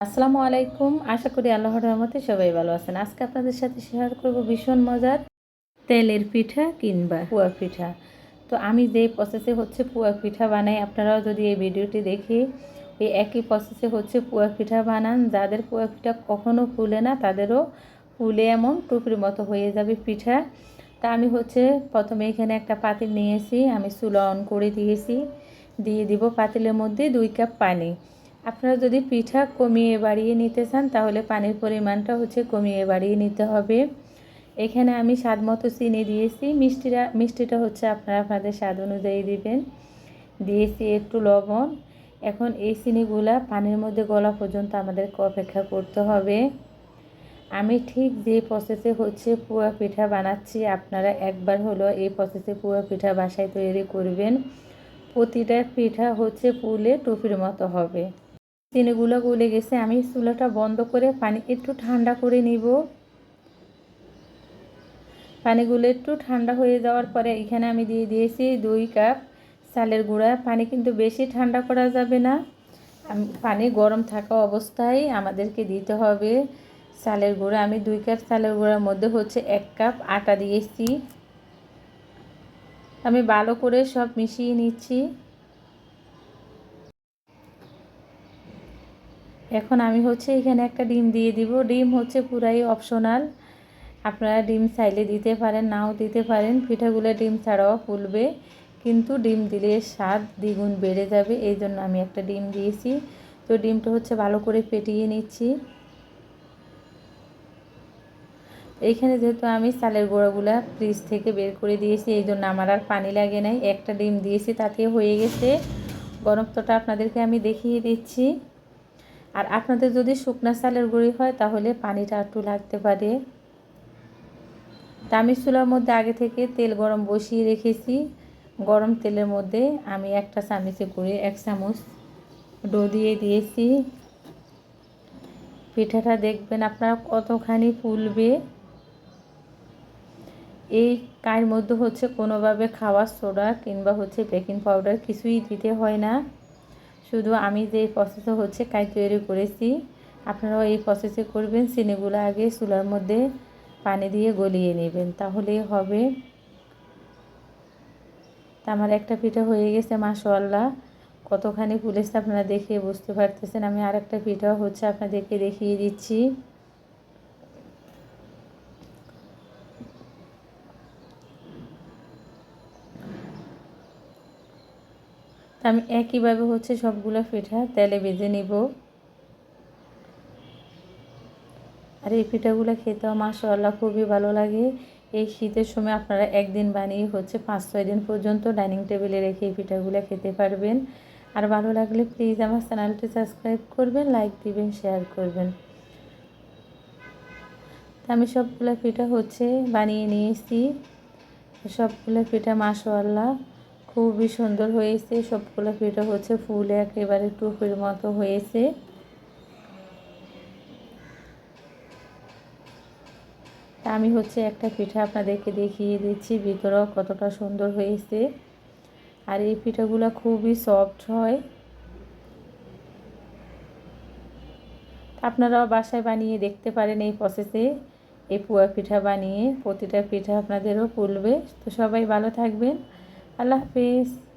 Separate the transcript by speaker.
Speaker 1: আসসালামু আলাইকুম। আশা করি আল্লাহর রহমতে সবাই ভালো আছেন। আজকে আপনাদের সাথে শেয়ার করব ভীষণ মজার তেলের পিঠা কিংবা পুয়া পিঠা। তো আমি যে প্রসেসে হচ্ছে পুয়া পিঠা বানাই, আপনারাও যদি এই ভিডিওটি দেখে এই একই প্রসেসে হচ্ছে পুয়া পিঠা বানান, যাদের পুয়া পিঠা কখনও ফুলে না, তাদেরও ফুলে এমন টুপির মতো হয়ে যাবে পিঠা। তা আমি হচ্ছে প্রথমে এখানে একটা পাতিল নিয়েছি, আমি চুলা অন করে দিয়েছি। দিয়ে দিব পাতিলের মধ্যে দুই কাপ পানি। আপনারা যদি পিঠা কমিয়ে বাড়িয়ে নিতে চান, তাহলে পানির পরিমাণটা হচ্ছে কমিয়ে বাড়িয়ে নিতে হবে। এখানে আমি স্বাদ মতো চিনি দিয়েছি। মিষ্টিটা মিষ্টিটা হচ্ছে আপনারা আপনাদের স্বাদ অনুযায়ী দিবেন। দিয়েছি একটু লবণ। এখন এই চিনিগুলা পানির মধ্যে গলা পর্যন্ত আমাদেরকে অপেক্ষা করতে হবে। আমি ঠিক যে প্রসেসে হচ্ছে পুয়া পিঠা বানাচ্ছি, আপনারা একবার হলো এই প্রসেসে পুয়া পিঠা বাসায় তৈরি করবেন। প্রতিটা পিঠা হচ্ছে পুলে টুপির মতো হবে। চিনিগুলো গলে গেছে, আমি চুলাটা বন্ধ করে পানি একটু ঠান্ডা করে নিব। পানিগুলো একটু ঠান্ডা হয়ে যাওয়ার পরে এখানে আমি দিয়ে দিয়েছি দুই কাপ চালের গুঁড়া। পানি কিন্তু বেশি ঠান্ডা করা যাবে না। পানি গরম থাকা অবস্থায় আমাদেরকে দিতে হবে চালের গুঁড়া। আমি দুই কাপ চালের গুঁড়ার মধ্যে হচ্ছে এক কাপ আটা দিয়েছি। আমি ভালো করে সব মিশিয়ে নিচ্ছি। এখন আমি হচ্ছে এখানে একটা ডিম দিয়ে দিব। ডিম হচ্ছে পুরাই অপশনাল আপনারা ডিম চাইলে দিতে পারেন, নাও দিতে পারেন। পিঠাগুলো ডিম ছাড়াও ফুলবে। কিন্তু ডিম দিলে স্বাদ দ্বিগুণ বেড়ে যাবে। এই জন্য আমি একটা ডিম দিয়েছি। তো ডিমটা হচ্ছে ভালো করে পেটিয়ে নিচ্ছি। এইখানে যেহেতু আমি চালের গোড়াগুলা ফ্রিজ থেকে বের করে দিয়েছি, এই জন্য আমার আর পানি লাগে নাই। একটা ডিম দিয়েছি, তাতে হয়ে গেছে। গরমটা আপনাদেরকে আমি দেখিয়ে দিচ্ছি। আর আপনাদের যদি শুকনা চালের গুঁড়ি হয়, তাহলে পানিটা একটু লাগতে পারে। তা চুলার মধ্যে আগে থেকে তেল গরম বসিয়ে রেখেছি। গরম তেলের মধ্যে আমি একটা চামচে করে এক চামচ ডো দিয়ে দিয়েছি। পিঠাটা দেখবেন আপনারা কতখানি ফুলবে। এই কায়ের মধ্যে হচ্ছে কোনোভাবে খাওয়ার সোডা কিংবা হচ্ছে বেকিং পাউডার কিছুই দিতে হয় না। শুধু আমি যে প্রসেসে হচ্ছে কাই তৈরি করেছি, আপনারাও এই প্রসেসে করবেন। চিনিগুলো আগে চুলার মধ্যে পানি দিয়ে গলিয়ে নেবেন, তাহলে হবে। তা আমার একটা পিঠা হয়ে গেছে মাশাল্লাহ কতখানি ফুলেছে আপনারা দেখে বুঝতে পারতেছেন। আমি আর একটা পিঠা হচ্ছে আপনাদেরকে দেখিয়ে দিচ্ছি। তা আমি একইভাবে হচ্ছে সবগুলো পিঠা তেলে ভেজে নিব। আর এই পিঠাগুলো খেতে মাশাল্লাহ খুবই ভালো লাগে। এই শীতের সময় আপনারা একদিন বানিয়ে হচ্ছে পাঁচ, ছয় দিন পর্যন্ত ডাইনিং টেবিলে রেখে এই পিঠাগুলো খেতে পারবেন। আর ভালো লাগলে প্লিজ আমার চ্যানেলটি সাবস্ক্রাইব করবেন লাইক দিবেন শেয়ার করবেন। আমি সবগুলো পিঠা হচ্ছে বানিয়ে নিয়েছি। সবগুলো পিঠা মাশাল্লাহ খুবই সুন্দর হয়েছে। সবগুলো পিঠা হচ্ছে ফুলে একেবারে টুপির মতো হয়েছে। আমি হচ্ছে একটা পিঠা আপনাদেরকে দেখিয়ে দিচ্ছি, ভিতরেও কতটা সুন্দর হয়েছে। আর এই পিঠাগুলো খুবই সফট হয়। আপনারাও বাসায় বানিয়ে দেখতে পারেন এই প্রসেসে এই পুয়া পিঠা বানিয়ে প্রতিটা পিঠা আপনাদেরও ফুলবে। তো সবাই ভালো থাকবেন। আল্লাহ হাফিজ।